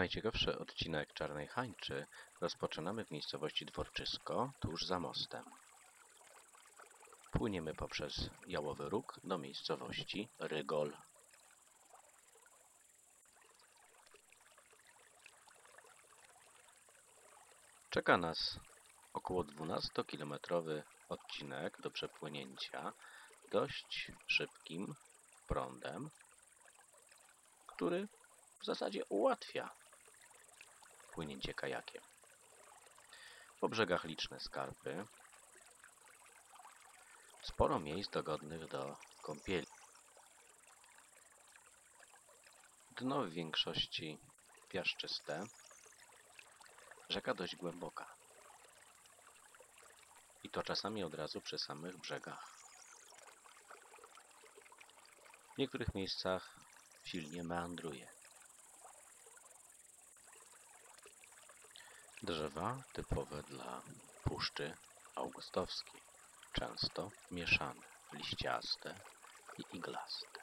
Najciekawszy odcinek Czarnej Hańczy rozpoczynamy w miejscowości Dworczysko, tuż za mostem. Płyniemy poprzez Jałowy Róg do miejscowości Rygol. Czeka nas około 12-kilometrowy odcinek do przepłynięcia dość szybkim prądem, który w zasadzie ułatwia płynięcie kajakiem. Po brzegach liczne skarpy, sporo miejsc dogodnych do kąpieli. Dno w większości piaszczyste, rzeka dość głęboka. I to czasami od razu przy samych brzegach. W niektórych miejscach silnie meandruje. Drzewa typowe dla Puszczy Augustowskiej, często mieszane, liściaste i iglaste.